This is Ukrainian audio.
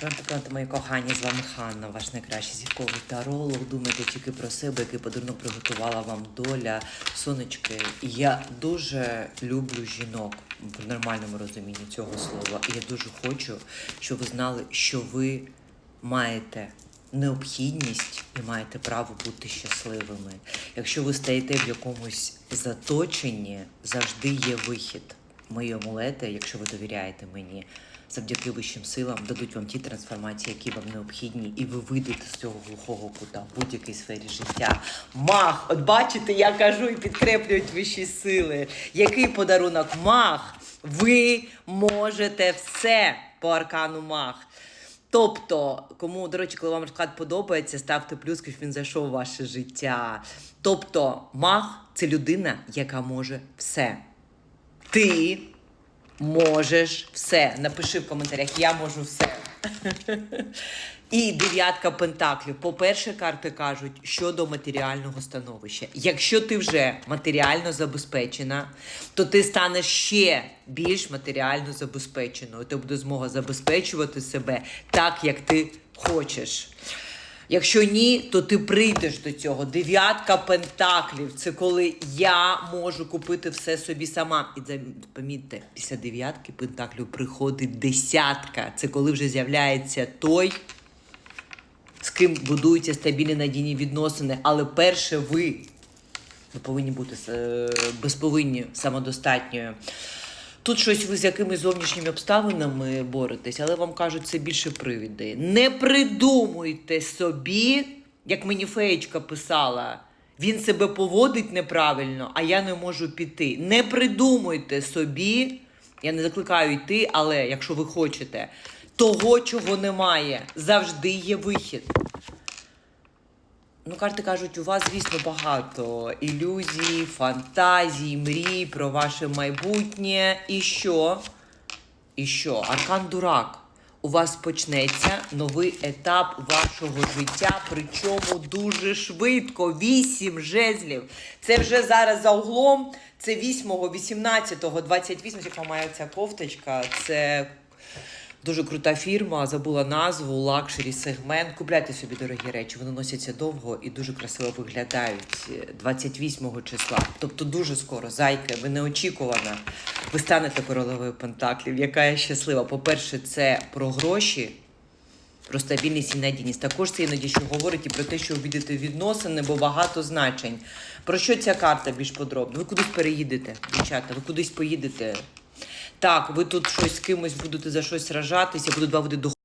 Пронто, мої кохані, з вами Ханна, ваш найкращий зірковий таролог. Думайте тільки про себе, який подарунок приготувала вам доля. Сонечки, я дуже люблю жінок в нормальному розумінні цього слова. І я дуже хочу, щоб ви знали, що ви маєте необхідність і маєте право бути щасливими. Якщо ви стаєте в якомусь заточенні, завжди є вихід. Мої амулети, якщо ви довіряєте мені, завдяки вищим силам дадуть вам ті трансформації, які вам необхідні, і ви вийдете з цього глухого кута в будь-якій сфері життя. Мах! От бачите, я кажу і підкреплюють вищі сили. Який подарунок мах? Ви можете все по аркану мах. Тобто, кому, до речі, коли вам розклад подобається, ставте плюс, щоб він зайшов у ваше життя. Тобто, мах це людина, яка може все. Ти можеш все. Напиши в коментарях, я можу все. І дев'ятка пентаклів. По-перше, карти кажуть щодо матеріального становища. Якщо ти вже матеріально забезпечена, то ти станеш ще більш матеріально забезпеченою. Ти буде змога забезпечувати себе так, як ти хочеш. Якщо ні, то ти прийдеш до цього. Дев'ятка пентаклів це коли я можу купити все собі сама. І помітьте, після дев'ятки пентаклів приходить десятка. Це коли вже з'являється той, з ким будуються стабільні надійні відносини. Але перше ви. Ви повинні бути е, безповинні, самодостатньою. Тут щось ви з якимись зовнішніми обставинами боретесь, але вам кажуть, це більше привіди. Не придумуйте собі, як мені феєчка писала. Він себе поводить неправильно, а я не можу піти. Не придумуйте собі, я не закликаю йти, але якщо ви хочете, того, чого немає, завжди є вихід. Ну, карти кажуть, у вас, звісно, багато ілюзій, фантазій, мрій про ваше майбутнє. І що? І що? Аркан дурак. У вас почнеться новий етап вашого життя, причому дуже швидко. Вісім жезлів. Це вже зараз за углом. Це 8, 18, 28, яка має ця кофточка. Це Дуже крута фірма, забула назву, лакшері сегмент. Купляйте собі дорогі речі, вони носяться довго і дуже красиво виглядають 28 числа. Тобто дуже скоро, зайки, ви неочікувана. Ви станете королевою Пентаклів, яка я щаслива. По-перше, це про гроші, про стабільність і надійність. Також це іноді що говорить і про те, що обійдете відносини, бо багато значень. Про що ця карта більш подробно? Ви кудись переїдете, дівчата, ви кудись поїдете. Так, ви тут щось з кимось будете за щось сражатися, будуть два води до